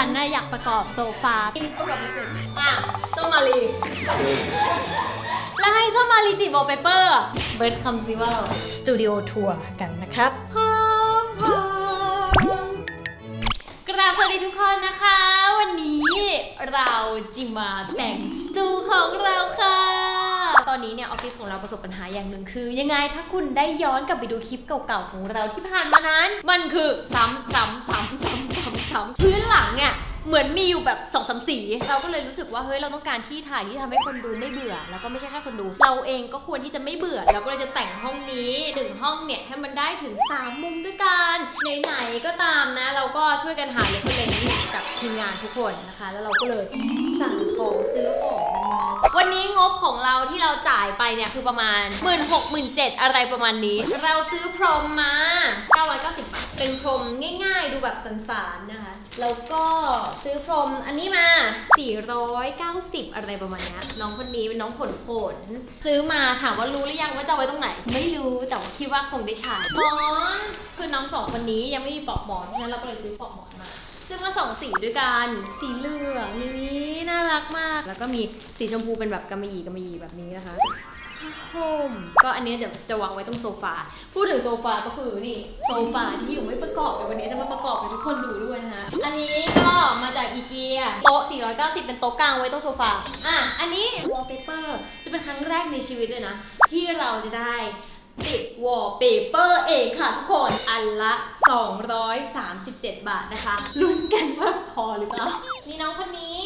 ฉันน่ะอยากประกอบโซฟาประกอบไม่เป็นอะส้มมารีแล้วให้ส้มมารีติดวอลเปเปอร์เบิร์ดคำซิว่าเราสตูดิโอทัวร์กันนะครับพร้อมพร้อมกราบสวัสดีทุกคนนะคะ วันนี้เราจิมาแต่งสตูของเราค่ะ ตอนนี้เนี่ยออฟฟิศของเราประสบปัญหาอย่างหนึ่งคือ ยังไงถ้าคุณได้ย้อนกลับไปดูคลิปเก่าๆของเราที่ผ่านมานั้น มันคือซ้ำซ้ำซ้ำซ้ำ ซ้ำพื้นหลังเนี่ยเหมือนมีอยู่แบบสองสามสี เราก็เลยรู้สึกว่าเฮ้ยเราต้องการที่ถ่ายที่ทำให้คนดูไม่เบื่อ แล้วก็ไม่ใช่แค่คนดู เราเองก็ควรที่จะไม่เบื่อ เราก็เลยจะแต่งห้องนี้หนึ่งห้องเนี่ยให้มันได้ถึง 3 มุมด้วยกันไหนๆก็ตามนะ เราก็ช่วยกันหาเลเวอเรนจากทีมงานทุกคนนะคะ แล้วเราก็เลยสั่งของซื้อของ วันนี้งบของเราที่เราจ่ายไปเนี่ยคือประมาณ 1 6 0 0 0 0 7อะไรประมาณนี้ เราซื้อพรมมา 990 บาท เป็นพรมง่ายๆ ดูแบบสันๆนะคะ แล้วก็ซื้อพรมอันนี้มา 490 อะไรประมาณนี้น้องคนนี้เป็นน้องขนขนซื้อมาถามว่ารู้หรือยังว่าจะไว้ตรงไหน ไม่รู้แต่ว่าคิดว่าคงได้ใช้หมอนคือน้องสองคนนี้ยังไม่มีปลอกหมอนเพราะฉะนั้นเราก็เลยซื้อปลอกหมอนมา ซื้อมาสองสีด้วยกัน สีเหลืองนี้น่ารักมาก แล้วก็มีสีชมพูเป็นแบบกำมะหยี่กำมะหยี่แบบนี้นะคะผ้าห่มก็อันนี้เดี๋ยวจะวางไว้ตรงโซฟา พูดถึงโซฟาก็คือนี่โซฟาที่อยู่ไม่ประกอบในวันนี้จะมาประกอบให้ทุกคนดูด้วยนะคะ อันนี้ก็มาจากอีเกียโต๊ะ 490 เป็นโต๊ะกลางไว้ตรงโซฟา อะ อันนี้ wallpaper จะเป็นครั้งแรกในชีวิตเลยนะ ที่เราจะได้ ติดวอลเปเปอร์เองค่ะทุกคน อันละ 237 บาทนะคะ ลุ้นกันว่าพอหรือเปล่า มีน้องคนนี้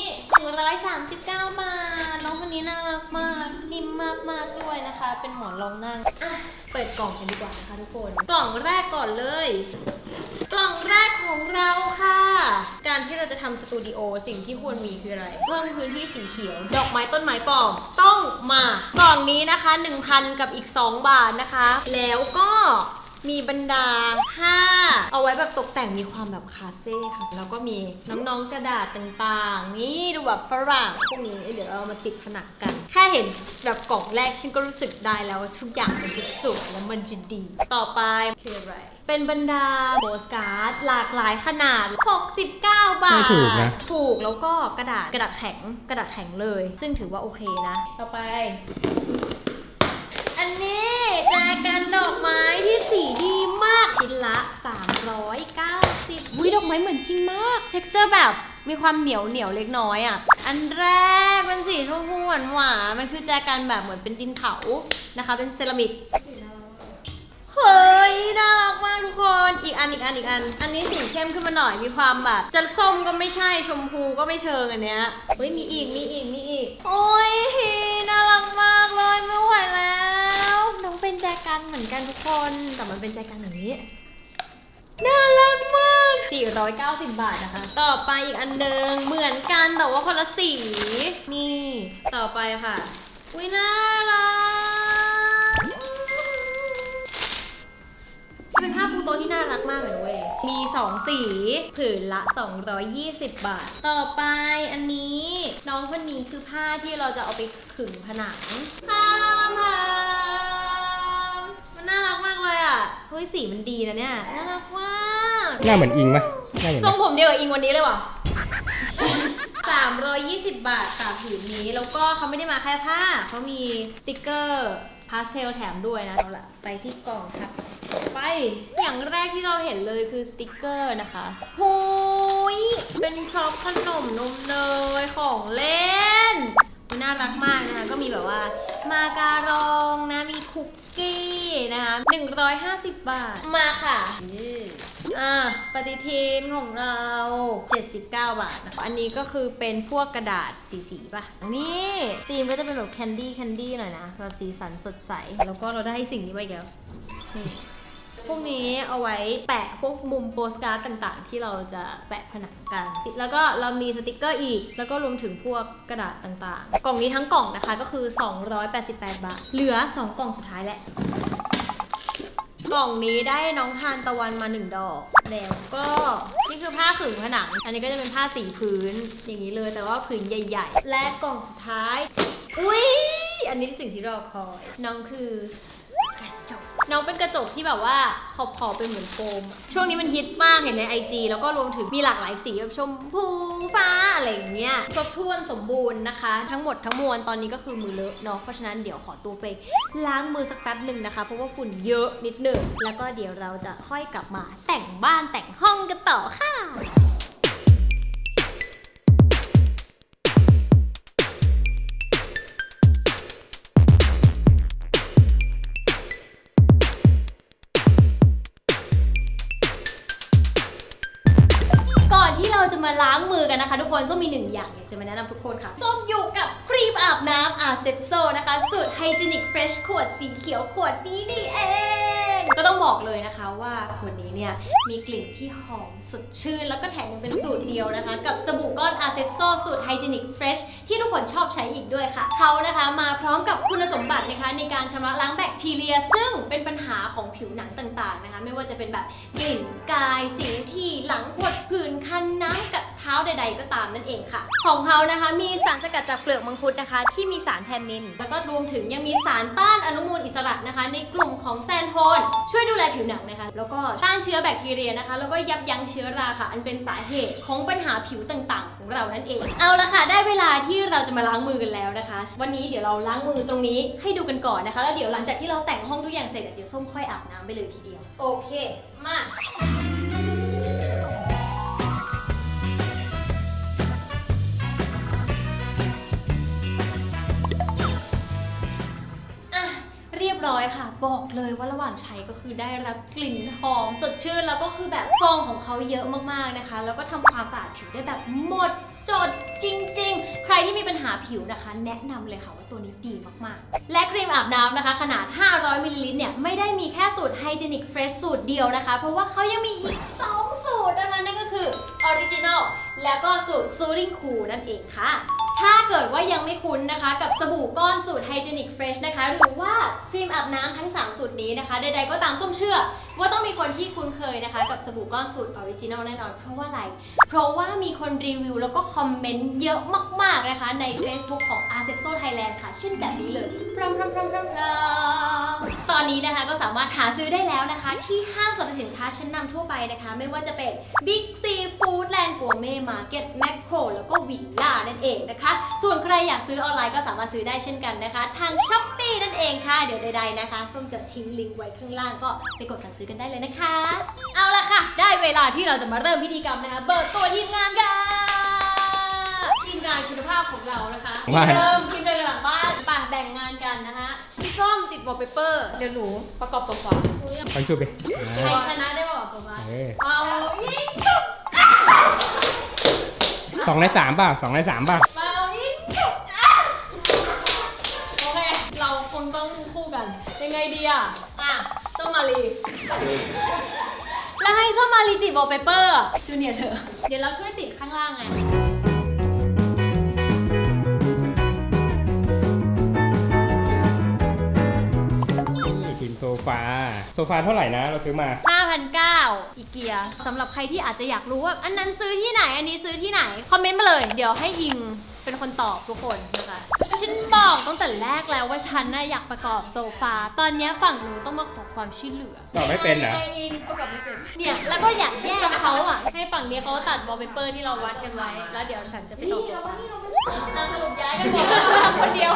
139 บาท น้องคนนี้น่ารักมาก นิ่มมากมากด้วยนะคะ เป็นหมอนรองนั่ง อะ เปิดกล่องกันดีกว่านะคะทุกคน กล่องแรกก่อนเลย กล่องแรกของเราค่ะ การที่เราจะทำสตูดิโอสิ่งที่ควรมีคืออะไร เพิ่มพื้นที่สีเขียว ดอกไม้ต้นไม้ปลอมต มากล่องนี้นะคะ 1,000 กับอีก 2 บาทนะคะ แล้วก็มีบรรดาผ้าเอาไว้แบบตกแต่งมีความแบบคาเฟ่ค่ะ แล้วก็มีน้องๆกระดาษต่างๆ นี่ดูแบบฝรั่งพวกนี้เดี๋ยวเรามาติดผนังกัน แค่เห็นแบบกล่องแรกฉันก็รู้สึกได้แล้วว่าทุกอย่างมันจะสวยแล้วมันจะดี ต่อไปคืออะไร เป็นบรรดาโปสการ์ดหลากหลายขนาด 69 บาท ไม่ถูกนะ ถูกแล้วก็กระดาษกระดาษแข็งกระดาษแข็งเลย ซึ่งถือว่าโอเคนะ ต่อไป อันนี้แจกันดอกไม้ที่สีดีมากชิ้นละ 390วิดอกไม้เหมือนจริงมาก เท็กซ์เจอร์แบบมีความเหนียวเหนียวเล็กน้อยอะ อันแรกเป็นสีชมพูหวานหวานๆมันคือแจกันแบบเหมือนเป็นดินเผานะคะ เป็นเซรามิก เฮ้ยน่ารักมากทุกคน อีกอันอีกอันอีกอัน อันนี้สีเข้มขึ้นมาหน่อยมีความแบบจะส้มก็ไม่ใช่ชมพูก็ไม่เชิงอันเนี้ยเฮ้ยมีอีกมีอีกมีอีก โอ้ยน่ารักมากเลยไม่ไหวแล้ว น้องเป็นแจกันเหมือนกันทุกคนแต่มันเป็นแจกันอย่างนี้น่ารักมาก 490 บาทนะคะ ต่อไปอีกอันหนึ่งเหมือนกันแต่ว่าคนละสี นี่ ต่อไปค่ะ อุ้ยน่ารัก เป็นผ้าปูโต๊ะที่น่ารักมากเลยเว้ย มี 2 สีผืนละ 220 บาท ต่อไปอันนี้ น้องคนนี้คือผ้าที่เราจะเอาไปขึงผนังผ้าผ้ามันน่ารักมากเลยอะ เฮ้ยสีมันดีนะเนี่ย น่ารักมาก หน้าเหมือนอิงไหมหน้าเหมือนทไหรมงผมเดียวกับอิงวันนี้เลยว่ะ 320 บาทค่ะผืนนี้ แล้วก็เขาไม่ได้มาแค่ผ้า เขามีสติกเกอร์พาสเทลแถมด้วยนะ เอาละไปที่กล่องค่ะ ไป อย่างแรกที่เราเห็นเลยคือสติกเกอร์นะคะหุยเป็นพร็อพขนมนมเนยของเล่น น่ารักมากนะคะ ก็มีแบบว่า มาการองนะ มีคุกกี้นะคะ 150 บาท มาค่ะ อ่าปฏิทินของเรา 79 บาทนะคะอันนี้ก็คือเป็นพวกกระดาษสีสีป่ะ นี่ธีมก็จะเป็นแบบแคนดี้แคนดี้หน่อยนะแบบสีสันสดใส แล้วก็เราได้สิ่งนี้ไปอีกแล้วนี่พวกนี้เอาไว้แปะพวกมุมโปสการ์ดต่างๆ ที่เราจะแปะผนังกัน แล้วก็เรามีสติกเกอร์อีก แล้วก็รวมถึงพวกกระดาษต่างๆ กล่องนี้ทั้งกล่องนะคะก็คือ 288 บาท เหลือ 2 กล่องสุดท้ายแหละ กล่องนี้ได้น้องทานตะวันมาหนึ่งดอก แล้วก็นี่คือผ้าขึงผนัง อันนี้ก็จะเป็นผ้าสีพื้นอย่างนี้เลยแต่ว่าผืนใหญ่ ๆ และกล่องสุดท้าย อุ้ยอันนี้สิ่งที่รอคอย น้องคือ จก น้องเป็นกระจกที่แบบว่าขอบขอบเป็นเหมือนโฟมอะช่วงนี้มันฮิตมากเห็นใน IG แล้วก็รวมถึงมีหลากหลายสีแบบชมพูฟ้าอะไรอย่างเงี้ยครบถ้วนสมบูรณ์นะคะ ทั้งหมดทั้งมวลตอนนี้ก็คือมือเลอะเนาะเพราะฉะนั้นเดี๋ยวขอตัวไปล้างมือสักแป๊บหนึ่งนะคะเพราะว่าฝุ่นเยอะนิดหนึ่งแล้วก็เดี๋ยวเราจะค่อยกลับมาแต่งบ้านแต่งห้องกันต่อค่ะ อย่างอยากจะมาแนะนำทุกคนค่ะ ส้มอยู่กับครีมอาบน้ำอาเซปโซนะคะ สูตรไฮจีนิกเฟรชขวดสีเขียวขวดนี้นี่เองก็ต้องบอกเลยนะคะว่าขวดนี้เนี่ยมีกลิ่นที่หอมสดชื่น แล้วก็แถมยังเป็นสูตรเดียวนะคะ กับสบู่ก้อนอาเซปโซสูตรไฮจีนิกเฟรชที่ ทุกคนชอบใช้อีกด้วยค่ะ เขานะคะมาพร้อมกับคุณสมบัตินะคะในการชำระล้างแบคทีเรีย ซึ่งเป็นปัญหาของผิวหนังต่างๆนะคะ ไม่ว่าจะเป็นแบบกลิ่นกายสิวที่หลังปวดผื่นคันน้ำกัดเท้าใด ๆ ก็ตามนั่นเองค่ะ ของเขานะคะมีสารสกัดจากเปลือกมังคุดนะคะ ที่มีสารแทนนิน แล้วก็รวมถึงยังมีสารต้านอนุมูลอิสระนะคะ ในกลุ่มของแซนโทน ช่วยดูแลผิวหนังนะคะ แล้วก็ต้านเชื้อแบคทีเรียนะคะ แล้วก็ยับยั้งเชื้อราค่ะ อันเป็นสาเหตุของปัญหาผิวต่างๆ ของเรานั่นเอง เอาละค่ะ ได้เวลา จะมาล้างมือกันแล้วนะคะ วันนี้เดี๋ยวเราล้างมือตรงนี้ให้ดูกันก่อนนะคะ แล้วเดี๋ยวหลังจากที่เราแต่งห้องทุกอย่างเสร็จเดี๋ยวส้มค่อยอาบน้ำไปเลยทีเดียว โอเค มาเรียบร้อยค่ะ บอกเลยว่าระหว่างใช้ก็คือได้รับกลิ่นหอมสดชื่นแล้วก็คือแบบฟองของเขาเยอะมากๆนะคะ แล้วก็ทำความสะอาดผิวได้แบบหมด จดจริง ๆ ใครที่มีปัญหาผิวนะคะ แนะนำเลยค่ะว่าตัวนี้ดีมากๆ และครีมอาบน้ำนะคะ ขนาด 500มิลลิลิตรเนี่ยไม่ได้มีแค่สูตรไฮจีนิกเฟรชสูตรเดียวนะคะ เพราะว่าเขายังมีอีก 2 สูตรดังนั้นนั่นก็คือออริจินอลแล้วก็สูตรซูริงคูนั่นเองค่ะ ถ้าเกิดว่ายังไม่คุ้นนะคะ กับสบู่ก้อนสูตรไฮเจนิกเฟรชนะคะ หรือว่าครีมอาบน้ำทั้ง 3 สูตรนี้นะคะ ใดๆก็ตามส้มเชื่อ ว่าต้องมีคนที่คุ้นเคยนะคะ กับสบู่ก้อนสูตรออริจินอลแน่นอน เพราะว่าอะไร เพราะว่ามีคนรีวิวแล้วก็คอมเมนต์เยอะมากๆนะคะ ใน Facebook ของ a r c e p s o Thailand ค่ะ เช่นแบบนี้เลยพรำพรำพรำรำพรำ อนนี้นะคะก็สามารถหาซื้อได้แล้วนะคะ ที่ห้างสรรพสินค้าชั้นนำทั่วไปนะคะ ไม่ว่าจะเป็น Big C Foodland Gourmet Market Macro แล้วก็วิลล่านั่นเองนะคะ ส่วนใครอยากซื้อออนไลน์ก็สามารถซื้อได้เช่นกันนะคะ ทาง s h อ p e e นั่นเองค่ะ เดี๋ยวใดๆนะคะส้มจะทิ้งลิงก์ไว้ข้างล่างก็ไปกดสั่งซื้อกันได้เลยนะคะ เอาละค่ะ ได้เวลาที่เราจะมาเริ่มพิธีกรรมนะคะ เบิกตัวทีมงานกันานคุณภาพของเรานะคะว่าทีมเดิมทีมเดิมกับหลังบ้านป่าแบ่งงานกันนะคะพี่ส้มติดวอลเปเปอร์เดี๋ยวหนูประกอบโซฟาฟังจุบไปใครชนะได้ประกอบโซฟาเออเอายิงจุบสองในสามป่ะสองในสามป่ะมาเอายิงจุบอะโอเคเราคงต้องคู่กัน ยังไงดีอะอะส้มมาลีแล้วให้ส้มมาลีติดวอลเปเปอร์จูเนียร์เถอะเดี๋ยวเราช่วยติดข้างล่างไง โซฟา โซฟาเท่าไหร่นะ เราซื้อมา5,900อีเกียสำหรับใครที่อาจจะอยากรู้ว่าอันนั้นซื้อที่ไหน อันนี้ซื้อที่ไหน คอมเมนต์มาเลย เดี๋ยวให้อิงเป็นคนตอบทุกคนนะคะ ฉันบอกตั้งแต่แรกแล้วว่าฉันน่ะอยากประกอบโซฟา ตอนเนี้ยฝั่งหนูต้องมาขอความช่วยเหลือ ตอบไม่เป็นเหรอไออิงประกอบไม่เป็น เนี่ย แล้วก็อยากแยกเขาอะ ให้ฝั่งเนี้ยเขาตัดวอลเปเปอร์ที่เราวัดกันไว้ แล้วเดี๋ยวฉันจะไปตอบโซฟาอะสรุปย้ายกันหมดทำคนเดียว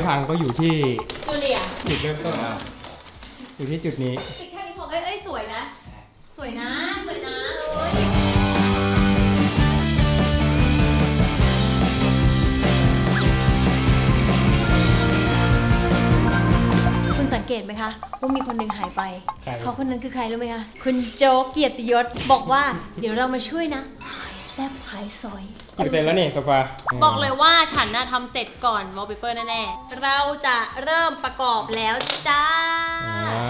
ไม่พังก็อยู่ที่จูเนียร์จุดเริ่มต้นอยู่ที่จุดนี้ ติดแค่นี้พอเอ้ยเอ้ยสวยนะ สวยนะ สวยนะเอ้ยคุณสังเกตไหมคะว่ามีคนหนึ่งหายไป ใคร เขาคนนั้นคือใครรู้ไหมคะ คุณโจ๊กเกียรติยศบอกว่า เดี๋ยวเรามาช่วยนะหายแซบหายซอย กี่เปอร์เซ็นต์แล้วนี่โซฟาบอกเลยว่าฉันน่ะทำเสร็จก่อนวอลเปเปอร์แน่ๆ เราจะเริ่มประกอบแล้วจ้า อ่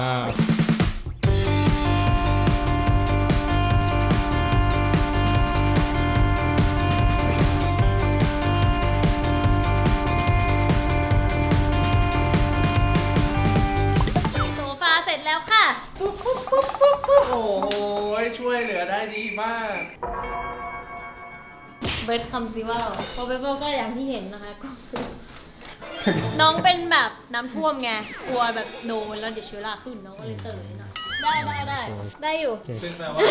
าโซฟาเสร็จแล้วค่ะอได้ดีมาก เบิร์ดคำซิว่าพอเปเปอร์ก็อย่างที่เห็นนะคะก็คือน้องเป็นแบบน้ำท่วมไงกลัวแบบโดนแล้วเดี๋ยวเชื้อราขึ้นน้องก็เลยเติมนิดหน่อยได้ได้ได้ได้อยู่โอเคซึ่งแปลว่า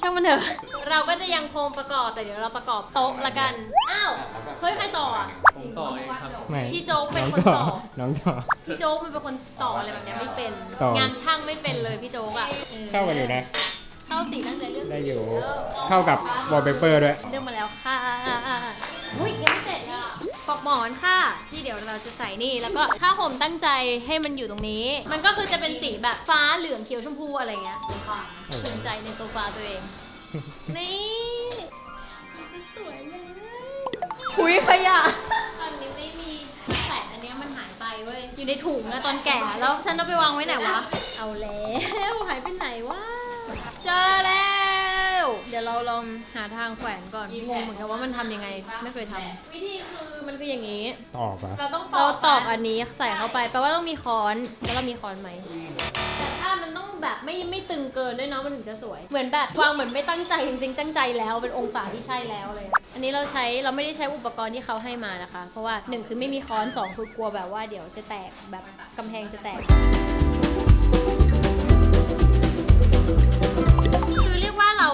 ช่างมันเถอะ เราก็จะยังคงประกอบแต่เดี๋ยวเราประกอบโต๊ะละกัน อ้าว เฮ้ยใครต่ออะผมต่อเองครับไม่พี่โจ๊กเป็นองคนต่อ น้องต่อ พี่โจ๊กมันเป็นคนต่ออะไรแบบเนี้ยไม่เป็นต่องานช่างไม่เป็นเลยพี่โจ๊กอะออเข้ากันอยู่นะ เข้าสีตั้งใจเลือกสีได้อยู่เออเข้ากับวอลเปเปอร์ด้วย เลือกมาแล้วค่ะ อุ้ยยังไม่เสร็จอะปลอกหมอนค่ะ ที่เดี๋ยวเราจะใส่นี่ แล้วก็ผ้าห่มตั้งใจให้มันอยู่ตรงนี้ มันก็คือจะเป็นสีแบบฟ้าเหลืองเขียวชมพูอะไรเงี้ยภูมิใจในโซฟาตัวเอง นี่สวยเลยคุยขยะ ตอนนี้ไม่มีแปะอันเนี้ยมันหายไปเว้ย อยู่ในถุงอะตอนแก่แล้วฉันเอาไปวางไว้ไหนวะ เอาแล้วหายไปไหนวะ เจอแล้ว เดี๋ยวเราลองหาทางแขวนก่อนงงเหมือนกันว่ามันทำยังไง ไม่เคยทำวิธีคือมันคืออย่างนี้ ตอกเหรอเราต้องเราตอกอันนี้ใส่เข้าไปแปลว่าต้องมีค้อนแล้วเรามีค้อนไหมแต่ถ้ามันต้องแบบไม่ไม่ตึงเกินด้วยเนาะมันถึงจะสวย เหมือนแบบวางเหมือนไม่ตั้งใจจริงๆตั้งใจแล้วเป็นองศาที่ใช่แล้วเลย อันนี้เราใช้เราไม่ได้ใช้อุปกรณ์ที่เขาให้มานะคะ เพราะว่าหนึ่งคือไม่มีค้อนสองคือกลัวแบบว่าเดี๋ยวจะแตกแบบกำแพงจะแตก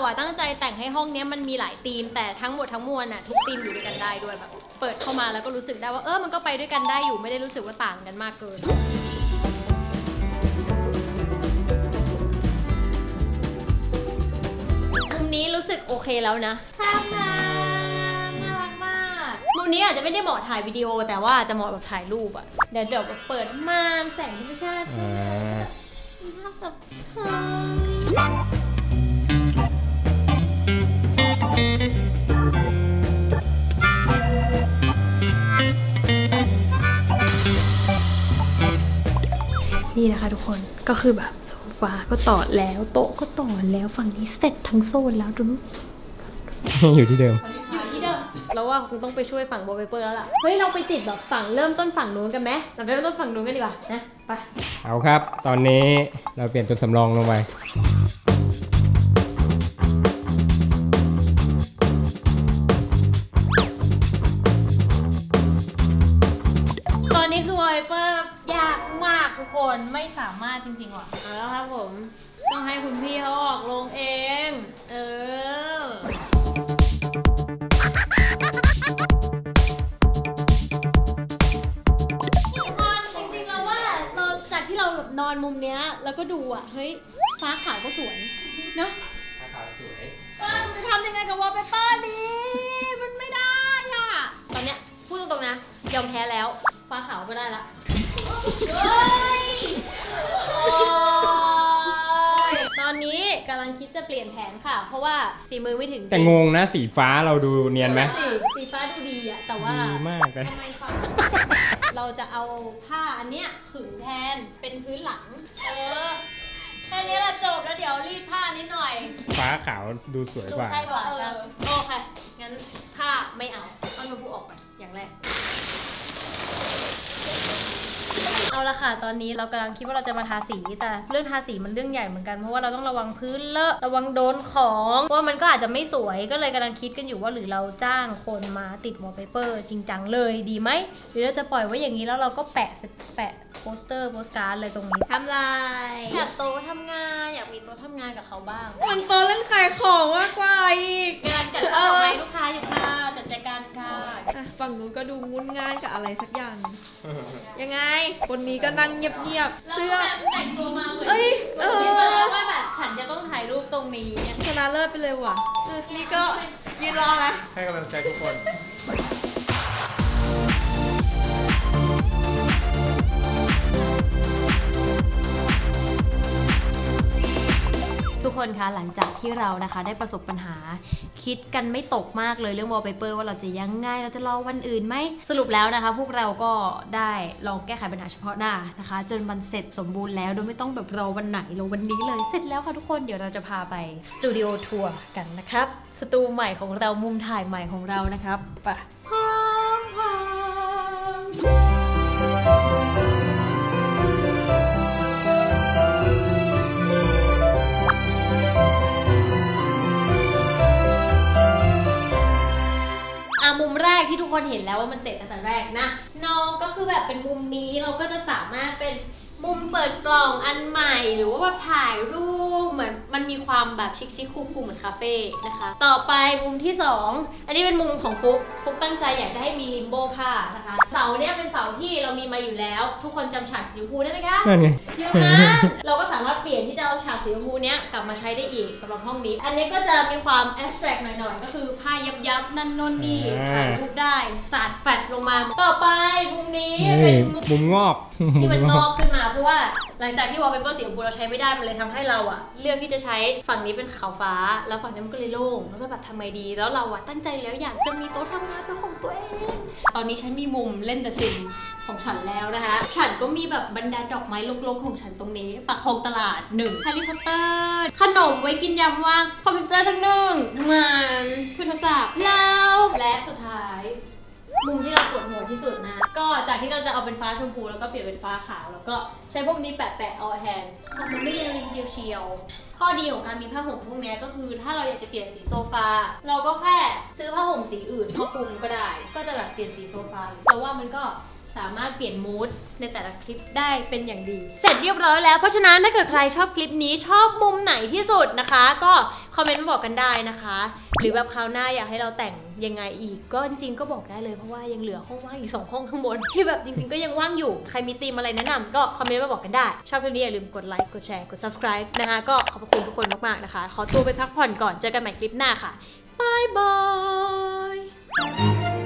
อะตั้งใจแต่งให้ห้องเนี้ยมันมีหลายธีม แต่ทั้งหมดทั้งมวลอะทุกธีมอยู่ด้วยกันได้ด้วยแบบ เปิดเข้ามาแล้วก็รู้สึกได้ว่าเออมันก็ไปด้วยกันได้อยู่ไม่ได้รู้สึกว่าต่างกันมากเกิน มุมนี้รู้สึกโอเคแล้วนะทำงานน่ารักมาก มุมนี้อาจจะไม่ได้เหมาะถ่ายวิดีโอ แต่ว่าจะเหมาะแบบถ่ายรูปอะเดี๋ยวเดี๋ยวเปิดม่านแสงธรรมชาติอ่า ภาพสะพ นี่นะคะทุกคนก็คือแบบโซฟาก็ต่อแล้วโต๊ะก็ต่อแล้วฝั่งนี้เสร็จทั้งโซนแล้วดูนู่นอยู่ที่เดิมอยู่ที่เดิมเราว่าคงต้องไปช่วยฝั่งโบเปเปอร์แล้วล่ะเฮ้ยเราไปติดแบบฝั่งเริ่มต้นฝั่งนู้นกันไหมเราเริ่มต้นฝั่งนู้นกันดีกว่านะไปเอาครับ ตอนนี้เราเปลี่ยนตัวสำรองลงไป รถจริงๆว่ะเอาแล้วครับผม ต้องให้คุณพี่เขาออกลงเอง เออ คนจริงๆแล้วว่าเราจากที่เราแบบนอนมุมเนี้ย แล้วก็ดูอะ เฮ้ย ฟ้าขาวก็สวยเนอะสวยเออมันจะทำยังไงกับวอลเปเปอร์ดีมันไม่ได้อะ ตอนเนี้ยพูดตรงๆนะ ยอมแพ้แล้ว ฟ้าขาวก็ได้ละ ตอนนี้กำลังคิดจะเปลี่ยนแผนค่ะ เพราะว่าฝีมือไม่ถึงแต่งงนะสีฟ้าเราดูเนียนไหมสีสีฟ้าดูดีอะแต่ว่าดีมากเลยทำไมฟ้าเราจะเอาผ้าอันเนี้ยขึงแทนเป็นพื้นหลัง เออ แค่นี้ละจบแล้วเดี๋ยวรีดผ้านิดหน่อย ฟ้าขาวดูสวยดูกว่าใช่กว่าใช่โอเคงั้นผ้าไม่เอา เอาโน้ตบุ๊กออกก่อนอย่างแรก เอาละค่ะ ตอนนี้เรากำลังคิดว่าเราจะมาทาสี แต่เรื่องทาสีมันเรื่องใหญ่เหมือนกัน เพราะว่าเราต้องระวังพื้นเลอะ ระวังโดนของเพราะว่ามันก็อาจจะไม่สวย ก็เลยกำลังคิดกันอยู่ว่าหรือเราจ้างคนมาติดวอลเปเปอร์จริงจังเลยดีไหม หรือเราจะปล่อยไว้อย่างนี้แล้วเราก็แปะแปะโปสเตอร์โปสการ์ดอะไรตรงนี้ทำลายอยากโต๊ะทำงานอยากมีโต๊ะทำงานกับเขาบ้าง มันโตเล่นขายของมากกว่าอีกงานจัดช่อดอกไม้ลูกค้าอยู่ค่ะจัดแจกันค่ะ อะฝั่งนู้นก็ดูงุนง่ายกับอะไรสักอย่าง ยังไงคนนี้ก็นั่งเงียบๆเสื้เสื้ออแต่งตัวมาเหมือนเอ้ยเออเออว่าแบบฉันจะต้องถ่ายรูปตรงนี้เนี่ยชนะเลิศไปเลยว่ะเออนี่ก็ยืนรอนะให้กำลังใจทุกคน ทุกคนคะหลังจากที่เรานะคะได้ประสบปัญหา คิดกันไม่ตกมากเลยเรื่องวอลเปเปอร์ว่าเราจะยังไงเราจะรอวันอื่นไหมสรุปแล้วนะคะ พวกเราก็ได้ลองแก้ไขปัญหาเฉพาะหน้านะคะ จนมันเสร็จสมบูรณ์แล้วโดยไม่ต้องแบบรอวันไหนรอวันนี้เลยเสร็จแล้วค่ะทุกคนเดี๋ยวเราจะพาไปสตูดิโอทัวร์กันนะครับสตูใหม่ของเรามุมถ่ายใหม่ของเรานะครับไป ที่ทุกคนเห็นแล้วว่ามันเสร็จตั้งแต่แรกนะ น้องก็คือแบบเป็นมุมนี้เราก็จะสามารถเป็น มุมเปิดกล่องอันใหม่ หรือว่าแบบถ่ายรูปเหมือนมันมีความแบบชิคชิคคูลๆเหมือนคาเฟ่นะคะ ต่อไปมุมที่ 2 อันนี้เป็นมุมของฟุกฟุกตั้งใจอยากจะให้มีริมโบผ้านะคะเสาเนี้ยเป็นเสาที่เรามีมาอยู่แล้ว ทุกคนจำฉากสีชมพูได้ไหมคะนั่นไงเดี๋ยวนะเราก็สามารถเปลี่ยนที่จะเอาฉากสีชมพูเนี้ยกลับมาใช้ได้อีกสำหรับห้องนี้ อันนี้ก็จะมีความแอบสแตรกหน่อยๆ ก็คือผ้ายับยับๆนั่นโน่นนี่อ่า ถ่ายรูปได้สาดแฟลชลงมา ต่อไปมุมนี้นี่เป็นมุม มุมงอกที่มันงอกขึ้นมาเพราะว่าหลังจากที่วอลเปเปอร์สีชมพูเราใช้ไม่ได้มันเลยทำให้เราอะเลือกที่จะใช้ฝั่งนี้เป็นขาวฟ้า แล้วฝั่งนี้มันก็เลยโล่งแล้วก็แบบทำไมดี แล้วเราอะตั้งใจแล้วอยากจะมีโต๊ะทำงานเป็นของตัวเอง ตอนนี้ฉันมีมุมเล่นแต่ซิมของฉันแล้วนะคะ ฉันก็มีแบบบรรดาดอกไม้ลกๆของฉันตรงนี้ปากคลองตลาดหนึ่งแฮร์รี่พอตเตอร์ขนมไว้กินยามว่างคอมพิวเตอร์ทั้งหนึ่งทำงานโทรศัพท์แล้วและสุดท้าย มุมที่เราปวดหัวที่สุดนะ ก็จากที่เราจะเอาเป็นฟ้าชมพูแล้วก็เปลี่ยนเป็นฟ้าขาว แล้วก็ใช้พวกนี้แปะๆเอาแทนมันไม่ได้เลยเดียวเชียว ข้อดีของการมีผ้าห่มพวกนี้ก็คือถ้าเราอยากจะเปลี่ยนสีโซฟา เราก็แค่ซื้อผ้าห่มสีอื่นมาคลุมก็ได้ ก็จะแบบเปลี่ยนสีโซฟาเราว่ามันก็ สามารถเปลี่ยนมูดในแต่ละคลิปได้เป็นอย่างดี เสร็จเรียบร้อยแล้ว เพราะฉะนั้นถ้าเกิดใครชอบคลิปนี้ชอบมุมไหนที่สุดนะคะ ก็คอมเมนต์มาบอกกันได้นะคะ หรือแบบคราวหน้าอยากให้เราแต่งยังไงอีก ก็จริงๆก็บอกได้เลยเพราะว่ายังเหลือห้องว่างอีกสองห้องข้างบนที่แบบจริงๆก็ยังว่างอยู่ใครมีธีมอะไรแนะนำก็คอมเมนต์มาบอกกันได้ ชอบคลิปนี้อย่าลืมกดไลค์กดแชร์กด subscribe นะคะก็ขอบพระคุณทุกคนมากๆนะคะ ขอตัวไปพักผ่อนก่อนเจอกันใหม่คลิปหน้าค่ะบายบาย